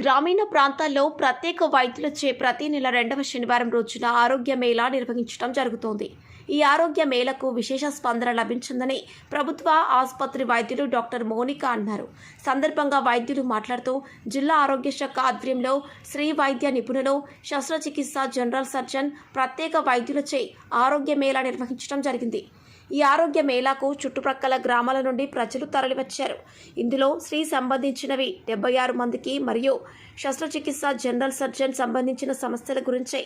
గ్రామీణ ప్రాంతాల్లో ప్రత్యేక వైద్యులచే ప్రతి నెల రెండవ శనివారం రోజున ఆరోగ్య మేళా నిర్వహించడం జరుగుతోంది. ఈ ఆరోగ్య మేళకు విశేష స్పందన లభించిందని ప్రభుత్వ ఆసుపత్రి వైద్యులు డాక్టర్ మోనిక అన్నారు. సందర్భంగా వైద్యులు మాట్లాడుతూ జిల్లా ఆరోగ్య శాఖ ఆధ్వర్యంలో శ్రీ వైద్య నిపుణులు శస్త్రచికిత్స జనరల్ సర్జన్ ప్రత్యేక వైద్యులచే ఆరోగ్య మేళా నిర్వహించడం జరిగింది. ఈ ఆరోగ్య మేళాకు చుట్టుప్రక్కల గ్రామాల నుండి ప్రజలు తరలివచ్చారు. ఇందులో స్త్రీ సంబంధించినవి డెబ్బై ఆరు మందికి మరియు శస్త్రచికిత్స జనరల్ సర్జన్ సంబంధించిన సమస్యల గురించి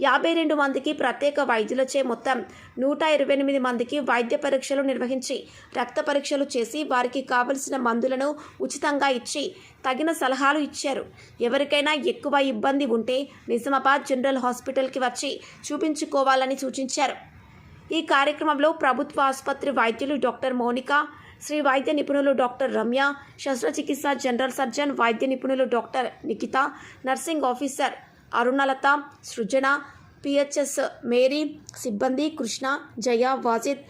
యాభై రెండు మందికి ప్రత్యేక వైద్యులచే మొత్తం నూట ఇరవై ఎనిమిది మందికి వైద్య పరీక్షలు నిర్వహించి రక్త పరీక్షలు చేసి వారికి కావలసిన మందులను ఉచితంగా ఇచ్చి తగిన సలహాలు ఇచ్చారు. ఎవరికైనా ఎక్కువ ఇబ్బంది ఉంటే నిజామాబాద్ జనరల్ హాస్పిటల్కి వచ్చి చూపించుకోవాలని సూచించారు. ఈ కార్యక్రమంలో ప్రభుత్వ ఆసుపత్రి వైద్యులు డాక్టర్ మౌనిక శ్రీ వైద్య నిపుణులు డాక్టర్ రమ్య శస్త్రచికిత్స జనరల్ సర్జన్ వైద్య నిపుణులు doctor Nikhita nursing officer Arunalatha Srujana PHS Mary సిబ్బంది కృష్ణ జయ వాజిద్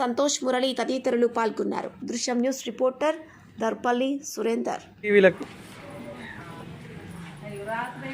సంతోష్ మురళి తదితరులు పాల్గొన్నారు. దృశ్యం న్యూస్ రిపోర్టర్ దర్పల్లి సురేందర్. టీవీలకు. రాత్రి